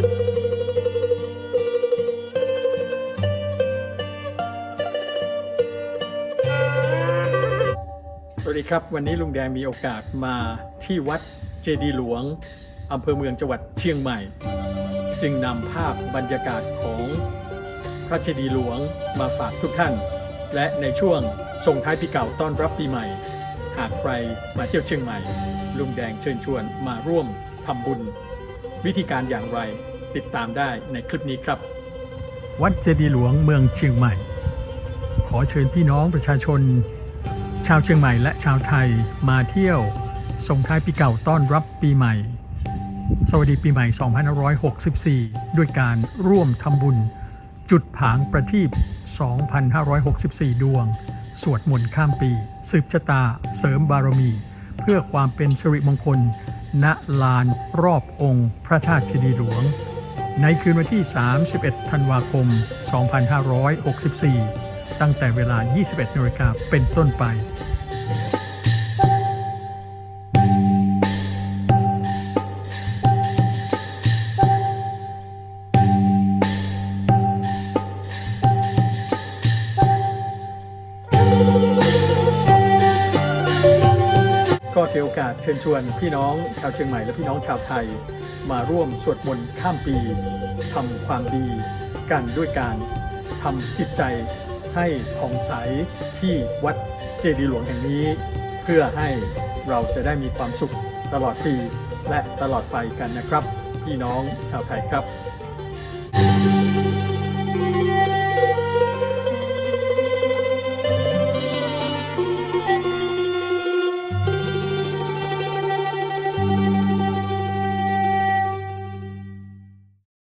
สวัสดีครับ วันนี้ลุงแดงมีโอกาสมาที่วัดเจดีหลวงอำเภอเมืองจังหวัดเชียงใหม่ จึงนำภาพบรรยากาศของพระเจดีหลวงมาฝากทุกท่าน และในช่วงส่งท้ายปีเก่าต้อนรับปีใหม่ หากใครมาเที่ยวเชียงใหม่ ลุงแดงเชิญชวนมาร่วมทำบุญ วิธีการอย่างไรติดตามได้ในคลิปนี้ครับ วัดเจดีย์หลวงเมืองเชียงใหม่ ขอเชิญพี่น้องประชาชน ชาวเชียงใหม่และชาวไทยมาเที่ยวส่งท้ายปีเก่าต้อนรับปีใหม่ สวัสดีปีใหม่ 2564 ด้วยการร่วมทำบุญ จุดผางประทีป 2564 ดวง สวดมนต์ข้ามปี สืบชะตา เสริมบารมี เพื่อความเป็นสิริมงคล ณลานรอบองค์พระธาตุเจดีย์หลวง ในคืนวันที่ 31 ธันวาคม 2564 ตั้งแต่เวลา 21นาฬิกาเป็นต้นไป ก็ถือโอกาสเชิญชวนพี่น้องชาวเชียงใหม่และพี่น้องชาวไทย มาร่วมสวดมนต์ข้ามปีทำความดีกันด้วยการทำจิตใจให้ผ่องใสที่วัดเจดีย์หลวงแห่งนี้ เพื่อให้เราจะได้มีความสุขตลอดปีและตลอดไปกันนะครับ พี่น้องชาวไทยครับ